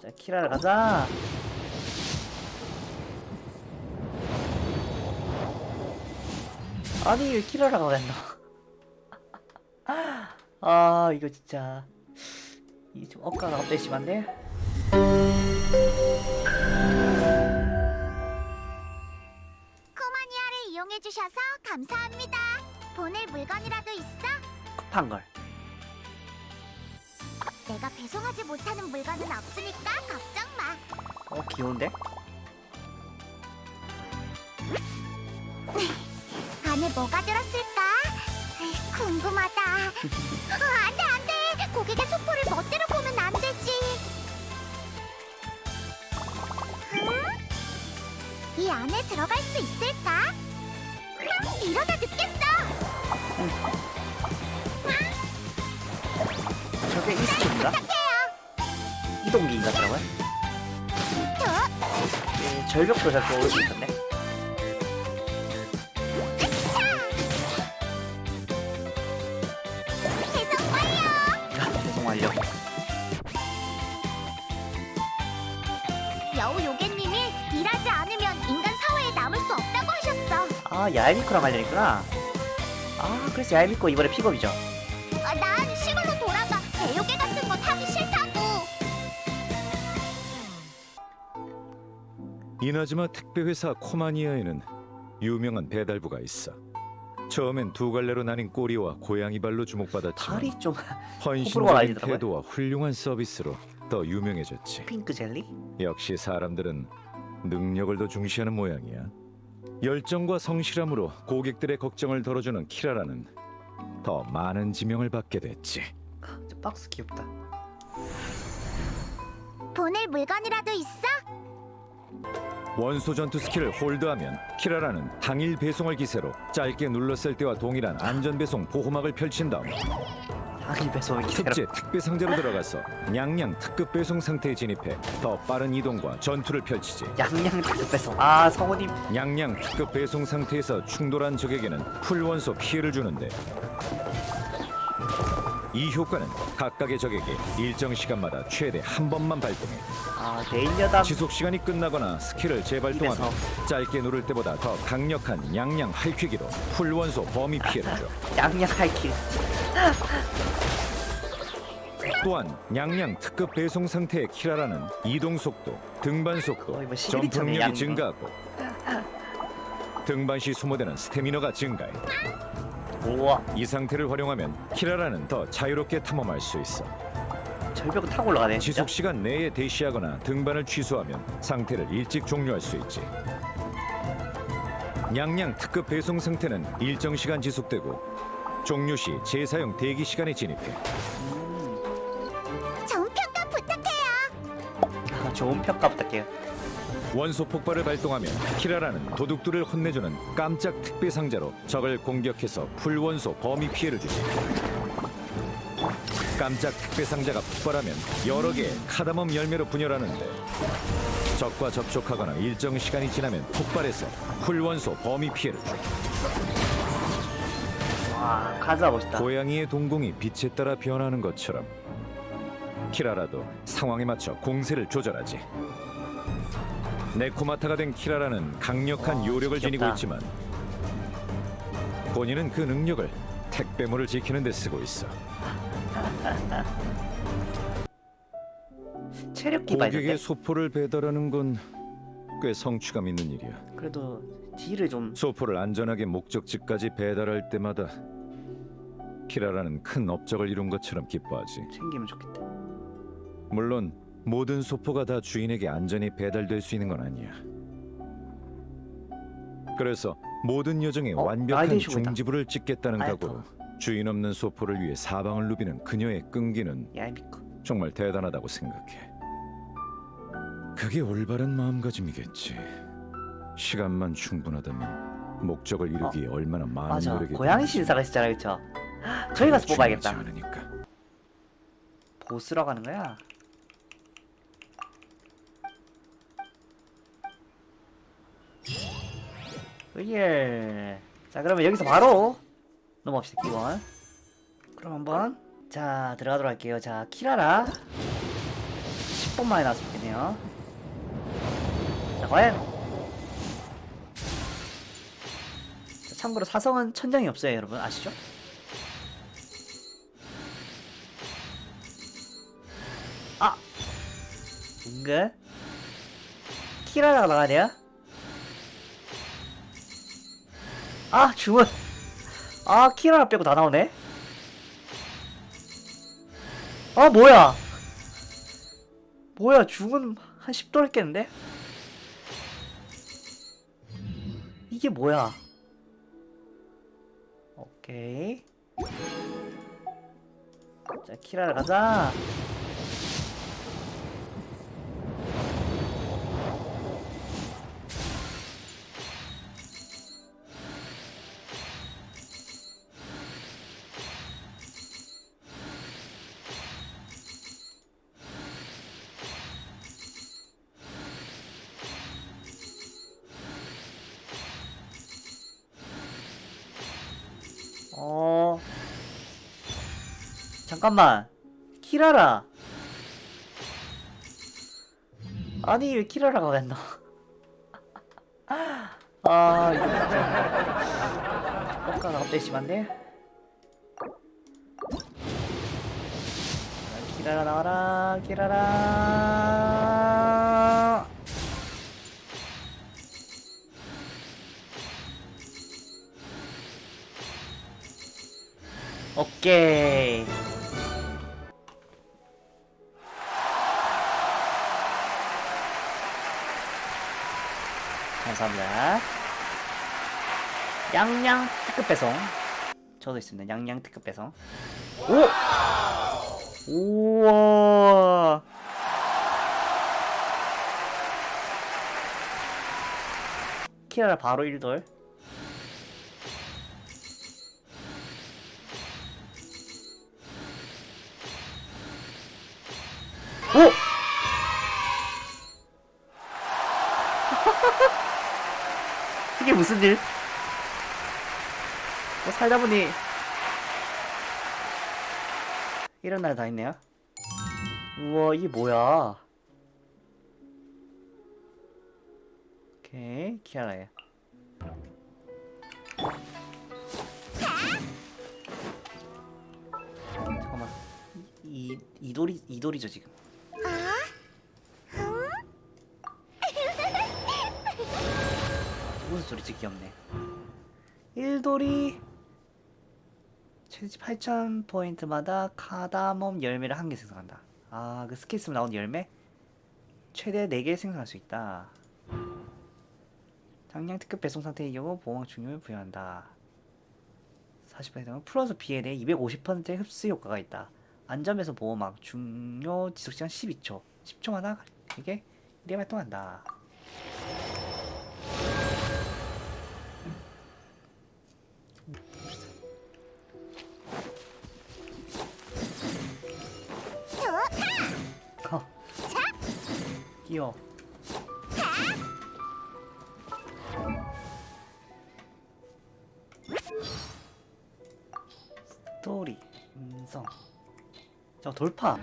자 키라라 가자. 아니 왜 키라라가 됐나 아 이거 진짜. 이게 좀 억가가 갑자기 심한데? 코마니아를 이용해 주셔서 감사합니다. 보낼 물건이라도 있어? 급한 걸 내가 배송하지 못하는 물건은 없으니까 걱정 마. 어 귀여운데? 안에 뭐가 들었을까? 궁금하다. 어, 안돼 안돼. 고객의 소포를 멋대로 보면 안 되지. 응? 이 안에 들어갈 수 있을까? 이러다. 저게 이스트인가? 이동기인가? 저, 예, 절벽도 자꾸 있던데 완료. 아, 배송 완료 여우 요괴님이 일하지 않으면 인간 사회에 남을 수 없다고 하셨어. 아 얄미코랑 관련 있구나 아 그래서 얄미코 이번에 픽업이죠 이나즈마 택배회사 코마니아에는 유명한 배달부가 있어. 처음엔 두 갈래로 나뉜 꼬리와 고양이 발로 주목받았지만 좀 호불호가 헌신적인. 태도와 훌륭한 서비스로 더 유명해졌지. 핑크 젤리? 역시 사람들은 능력을 더 중시하는 모양이야. 열정과 성실함으로 고객들의 걱정을 덜어주는 키라라는 더 많은 지명을 받게 됐지. 저 박스 귀엽다 보낼 물건이라도 있어? 원소 전투 스킬을 홀드하면 키라라는 당일 배송을 기세로 짧게 눌렀을 때와 동일한 안전 배송 보호막을 펼친 다음 배송을 기세로. 특제 특배 상자로 들어가서 냥냥 특급 배송 상태에 진입해 더 빠른 이동과 전투를 펼치지. 양양 특급 배송. 아 성우님. 냥냥 특급 배송 상태에서 충돌한 적에게는 풀 원소 피해를 주는데 이 효과는 각각의 적에게 일정 시간마다 최대 한 번만 발동해 아 메인 여담 지속 시간이 끝나거나 스킬을 재발동하면 짧게 누를 때보다 더 강력한 냥냥 할퀴기로 풀 원소 범위 피해를 줘. 양양 하이킬 또한 냥냥 특급 배송 상태의 키라라는 이동 속도, 등반 속도, 거의 뭐 점프 시리즈네, 능력이 양양. 증가하고 등반 시 소모되는 스태미너가 증가해. 우와 이 상태를 활용하면 키라라는 더 자유롭게 탐험할 수 있어. 절벽을 타고 올라가네 진짜 지속 시간 내에 대시하거나 등반을 취소하면 상태를 일찍 종료할 수 있지. 냥냥 특급 배송 상태는 일정 시간 지속되고 종료 시 재사용 대기 시간에 진입해. 좋은 평가 부탁해요. 아, 좋은 평가 부탁해요 원소 폭발을 발동하면 키라라는 도둑들을 혼내주는 깜짝 특배 상자로 적을 공격해서 풀원소 범위 피해를 주지. 깜짝 특배 상자가 폭발하면 여러 개의 카다멈 열매로 분열하는데 적과 접촉하거나 일정 시간이 지나면 폭발해서 풀원소 범위 피해를 줘. 와 가져가고 싶다 고양이의 동공이 빛에 따라 변하는 것처럼 키라라도 상황에 맞춰 공세를 조절하지. 네코마타가 된 키라라는 강력한 와, 요력을 지니고 귀엽다. 있지만 본인은 그 능력을 택배물을 지키는 데 쓰고 있어. 체력 기반인데 고객의 소포를 배달하는 건 꽤 성취감 있는 일이야. 그래도 딜을 좀 소포를 안전하게 목적지까지 배달할 때마다 키라라는 큰 업적을 이룬 것처럼 기뻐하지. 챙기면 좋겠다 물론 모든 소포가 다 주인에게 안전히 배달될 수 있는 건 아니야. 그래서 모든 여정에 어? 완벽한 라이딩 쇼다. 종지부를 찍겠다는 아이고. 각오로 주인 없는 소포를 위해 사방을 누비는 그녀의 끈기는 얄미코 정말 대단하다고 생각해. 그게 올바른 마음가짐이겠지. 시간만 충분하다면 목적을 이루기 에 얼마나 많은 맞아 노력이 고양이 신사가 있잖아 그쵸 저기 가서 뽑아야겠다 않으니까. 보스러 가는 거야 예 자 그러면 여기서 바로 넘어갑시다 기원 그럼 한번 자 들어가도록 할게요 자 키라라 조금 많이 나왔으면 좋겠네요. 자, 과연. 자, 참고로 사성은 천장이 없어요, 여러분. 아시죠? 아! 뭔가? 키라라가 나가야 돼요? 아, 주문! 아, 키라라 빼고 다 나오네? 아, 뭐야! 뭐야, 주문 한 10돌 했겠는데? 이게 뭐야? 오케이. 자, 키라라 가자. 잠깐만. 키라라. 아니, 왜 키라라가 왜 나? 아, 이거 진짜. 효과가 갑자기 심한데? 아, 키라라 나와라, 키라라. 오케이. 감사합니다. 양양 특급 배송. 저도 있습니다. 양양 특급 배송. 오! 우와! 키라라 바로 1돌. 오! 무슨 일? 뭐 살다 보니 이런 날 다 있네요. 우와 이게 뭐야? 오케이 키아라야. 잠깐만 이 이돌이 이돌이죠 지금. 소리지 귀엽네. 1돌이 최대 8,000포인트마다 카다멈 열매를 한 개 생성한다. 아, 그 스킬 쓰면 나온 열매? 최대 4개 생성할 수 있다. 당량 특급 배송 상태의 경우 보호막 중요를 부여한다. 40%는 플러스 B에 대해 250%의 흡수 효과가 있다. 안전에서 보호막 중요 지속시간 12초. 10초마다 이게 1회 활동한다. 귀여워. 스토리, 음성. 저 돌파.